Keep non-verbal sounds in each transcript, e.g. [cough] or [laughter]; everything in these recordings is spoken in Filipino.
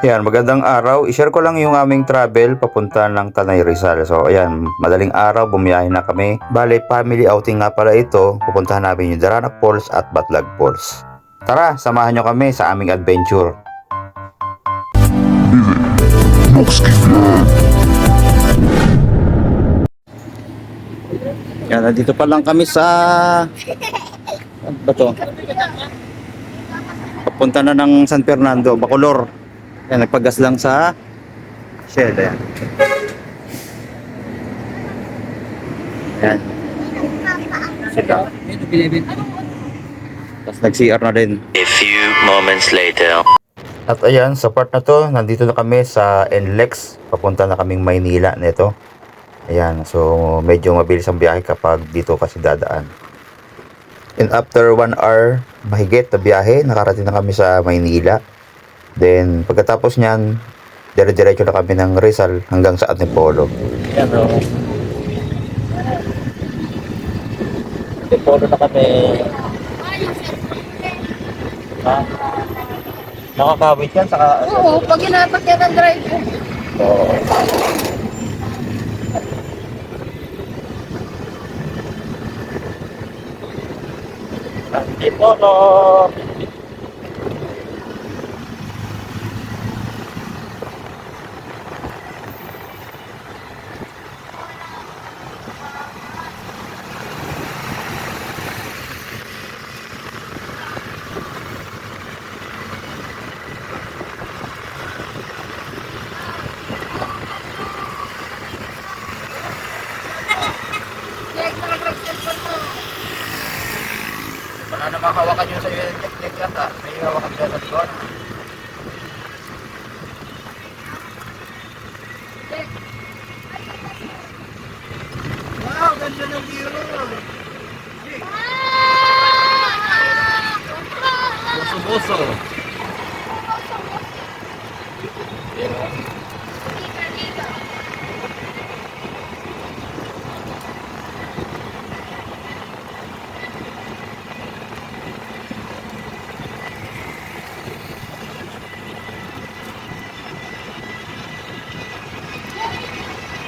Yan, magandang araw. I-share ko lang yung aming travel papunta ng Tanay Rizal. So, ayan, madaling araw, bumiyahe na kami. Bale, family outing nga pala ito. Pupuntahan namin yung Darana Falls at Batlag Falls. Tara, samahan nyo kami sa aming adventure. Yan, nandito pa lang kami sa... Ano ba to? Papunta na ng San Fernando, Bacolor. Yan, nagpagas lang sa Shell. Ayan. Ayan. Sila. Tapos nag-CR na din. A few moments later. At ayan, sa part na to, nandito na kami sa NLEX. Papunta na kaming Maynila nito. Ayan, so medyo mabilis ang biyahe kapag dito kasi dadaan. And after one hour mahigit na biyahe, nakarating na kami sa Maynila. Then pagkatapos niyan, dire-diretso na kami ng Rizal hanggang sa Antipolo. Ayan, so. Antipolo na kami. Ha? Nakakawit yan sa... Oo, pag inapat yan ang drive ko. Oo. Antipolo. Makahawakan yun sa iyo ng technique yata. May hawakan dyan sa likod. Wow, ganda ng view. Buso-buso.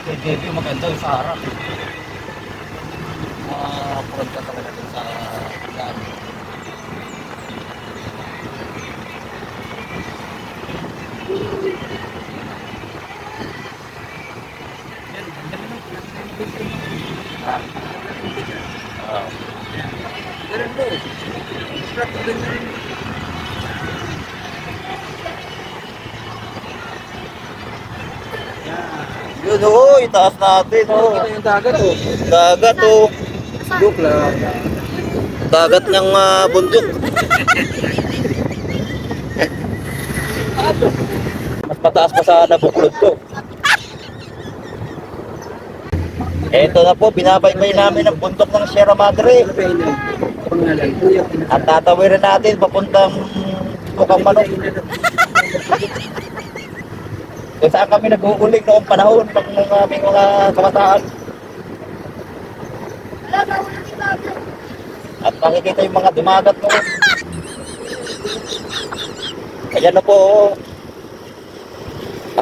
Kay Debbie, maganda yung sa harap. Makakurad ka talaga dun sa daan. Ah. Yun, oh, itaas natin, oh. yung dagat oh. Dagat, oh. Joke lang. Dagat ng ah, bundok. Mas mataas pa sa nabuklod to. Ito na po, binabaybay namin ang bundok ng Sierra Madre. At tatawirin natin papuntang Bukang Manok. [laughs] Kung saan kami nag-uuling noong panahon ng mga aming mga kabataan. At makikita yung mga dumagat noon. Ayan na po. oh.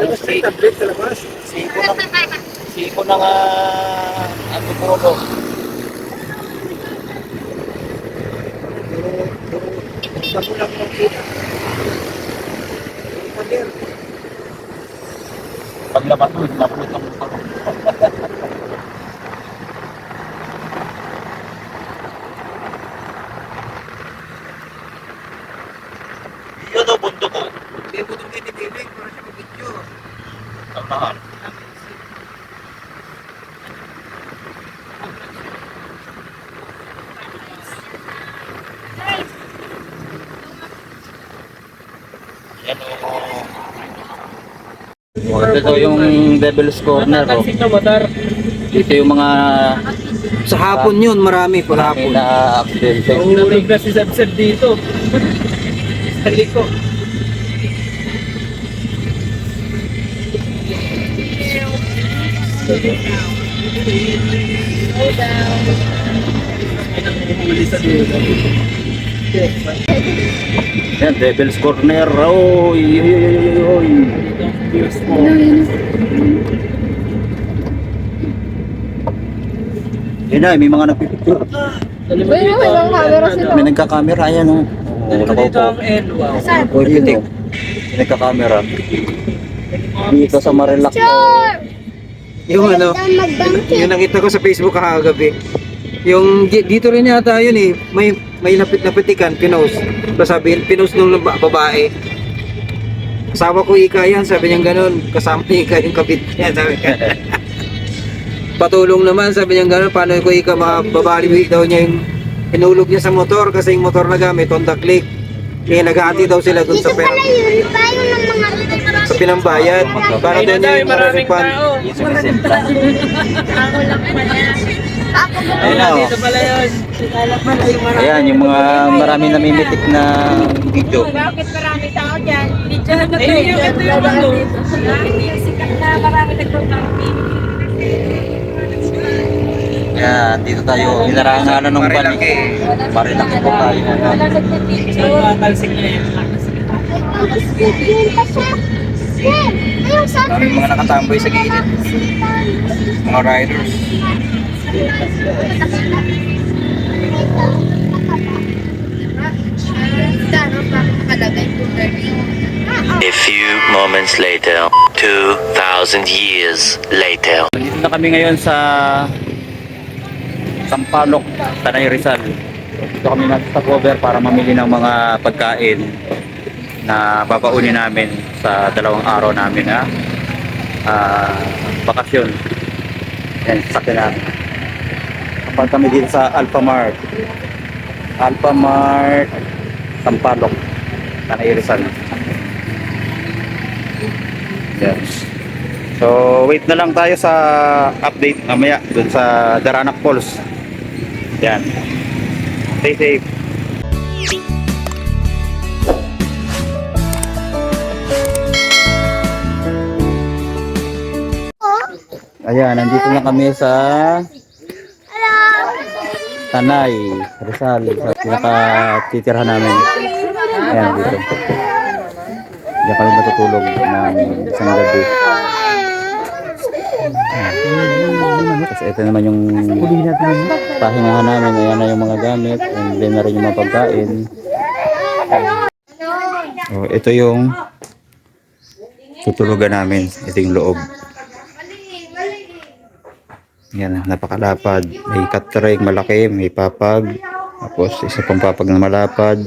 Ang si- sa siko ng siko ng uh, Antipolo. Sapo lang ng Paglabas mo, napulot ang mukha. Yun o, bundok ko. Hindi mo itong tinipilig para sa pabidyo. Ang mahal. Yan o. Oh, ito yung Devil's Corner. Oh. Dito yung mga Sa hapon yun, marami pa marami hapon. na aksidente. Nahulog na si Seb Seb dito. Sa liko. Slow down. Sa dulo. Yan, Devil's Corner. Oy, oy, oy, oy, oy. Yan na, may mga nagpipicture. Uy, may mga camera sila. May nagka-camera, ayan o. Oo, nakaupo. Saan? Uy, pitik. May nagka-camera. Dito sa Marilac. Yung ano, yung nakita ko sa Facebook kakagabi. Yung di- dito rin yata yun eh, may may napit napitikan, pinost. Tapos sabi, pinost nung ba- babae. Kasama ko ika yan, sabi niya ganun. Kasama ni ika yung kapit niya, [laughs] sabi niya. Patulong naman, sabi niya ganun, paano ko ika mababaliwi daw niya yung inulog niya sa motor kasi yung motor na gamit, Honda Click. Kaya naghati daw sila dun sa pera. Sa pinambayad. Para doon yung maraming refund. tao. Ayun na. Dito pala yun. Ayan, yung mga maraming namimitik na video. Bakit marami tao dyan? Ayun yung ito yung ano. Sikat na marami nagpunta. Ayan, dito tayo. Hinarangalan ng balik. Marilaki. Po tayo. Wala. Sa talsik na yan. Maraming mga nakatamboy sa gilid. Mga riders. A few moments later. 2,000 years later. Dito na kami ngayon sa Sampaloc, Tanay Rizal. Dito kami nag-stop over para mamili ng mga pagkain na babaunin namin sa dalawang araw namin na ah, bakasyon. Yan, sakyan namin. Kapag kami dito sa Alpha Mart. Alpha Mart, Sampaloc, Tanay. Yan. So, wait na lang tayo sa update mamaya dun sa Daranak Falls. Yan. Stay safe. Ayan, nandito na kami sa Tanay, Rizal, sa pinakatitirhan namin. Ayan, dito. Diyan kami matutulog ng isang gabi. Kasi ito naman yung pahingahan namin. Ayan na yung mga gamit. And then na rin yung mga pagkain. Oh, ito yung tutulugan namin. Ito yung loob. Yan, napakalapad. May katring malaki, may papag. Tapos isa pang papag na malapad.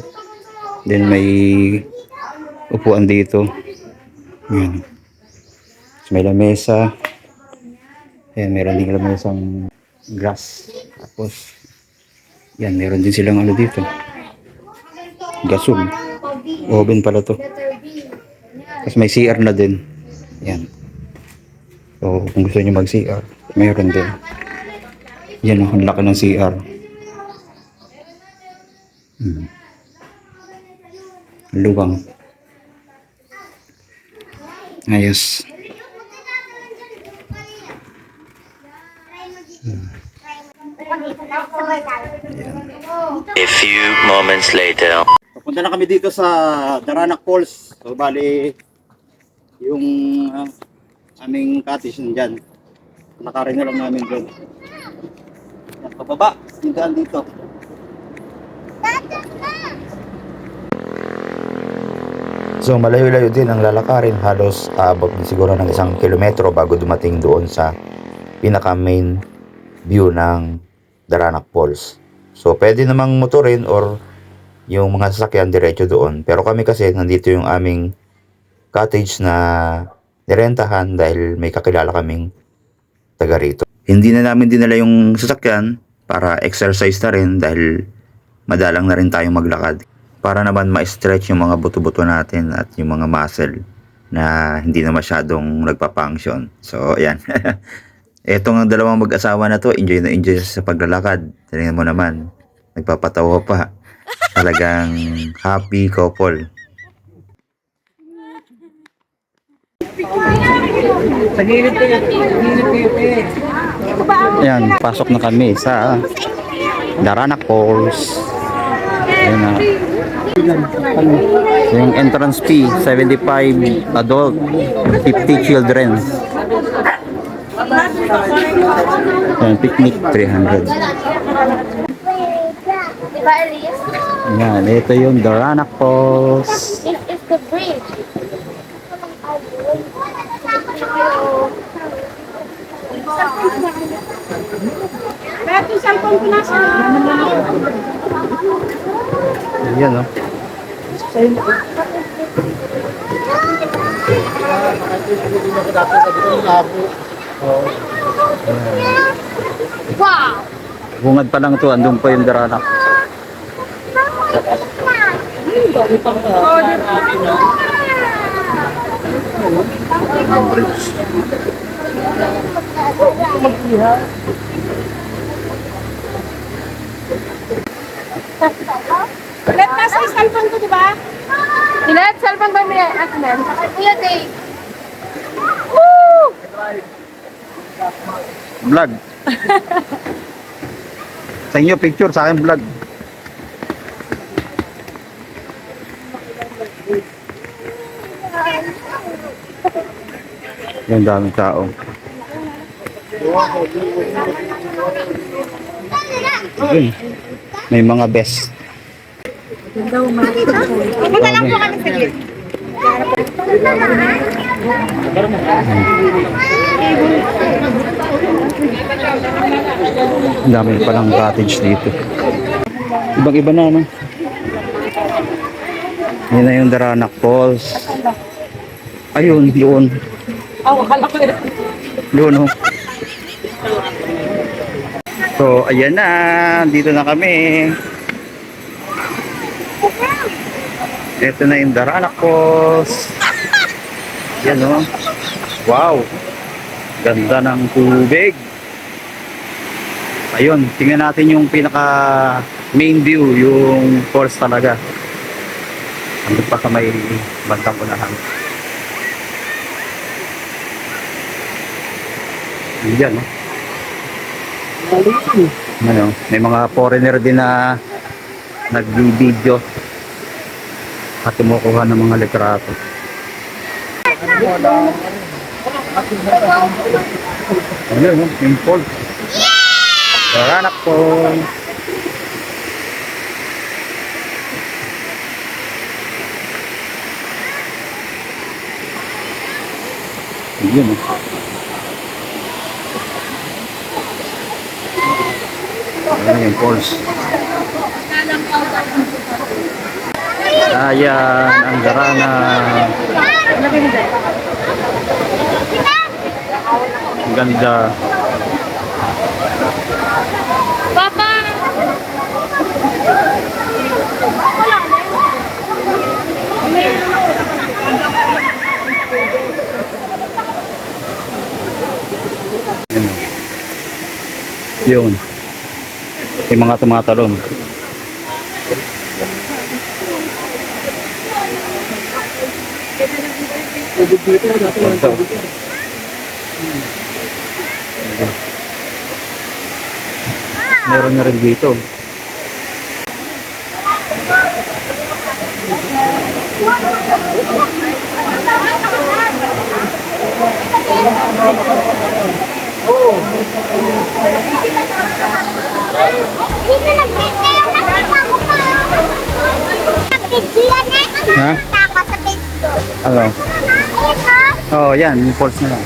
Then may upuan dito. Yan. Tapos may lamesa. Ayan, meron din lamesang grass. Tapos, yan, meron din silang ano dito. Gasol. Oven pala to. Tapos may CR na din. Yan. So, kung gusto niyo mag-CR, meron din. Yan, oh, ang laki ng CR. Hmm. Luwang. Ayos. A few moments later. Papunta na kami dito sa Daranak Falls. So, bali, yung ah, aming cottage nandyan. Nakarin na lang namin doon. Yan, pababa. Yung dito. So malayo-layo din ang lalakarin. Halos aabot din siguro ng isang kilometro bago dumating doon sa pinaka main view ng Daranak Falls. So pwede namang motorin or yung mga sasakyan diretso doon. Pero kami kasi nandito yung aming cottage na nirentahan dahil may kakilala kaming taga rito. Hindi na namin dinala yung sasakyan para exercise na rin dahil madalang na rin tayong maglakad. Para naman ma-stretch yung mga buto-buto natin at yung mga muscle na hindi na masyadong nagpa-function. So, ayan. [laughs] Etong dalawang mag-asawa na to, enjoy na enjoy sa paglalakad. Tingnan mo naman, nagpapatawa pa. Talagang happy couple. Sa gilid. Sa gilid yun eh. Ayan, pasok na kami sa Daranak Falls. Ayan na. Yung entrance fee, 75 adult, 50 children. Ayan, picnic, 300. Diba, Elias? Ayan, ito yung Doranac Falls. Beto, cellphone ko nasa. Ayan, oh. Wow! Bungad pa lang to, andun pa yung Doranac. Let nasa yung cellphone ko, di ba? Ilan? Cellphone ba may Atman? Kuya Dave. Vlog. sa inyo, picture. Sa akin, vlog. Yung daming tao. Ayun. May mga best. Pumunta lang po kami sa gate. Ang dami palang cottage dito. Ibang iba na, no? Yan na yung Daranac Falls. Ayun, doon. Oh, akala ko yun. Doon, oh. So, ayan na. Dito na kami. Ito na yung Daranac Falls. Yan, oh. Wow. Ganda ng tubig. Ayun, tingnan natin yung pinaka main view, yung falls talaga. Andun pa sa may bantang unahan. Yan, no? Ano, may mga foreigner din na nag-video at kumukuha ng mga litrato. Ayun, no? yung falls. Wala po. Yun. Ayan yung falls. Ayan, ang darana. Ang ganda. Papa! Yun. Yun. Yung mga tumatalon. Meron na rin dito. Hindi Ha? Nakita ko sa Facebook. Ano? Ito, Oh, yan. Yung falls na lang.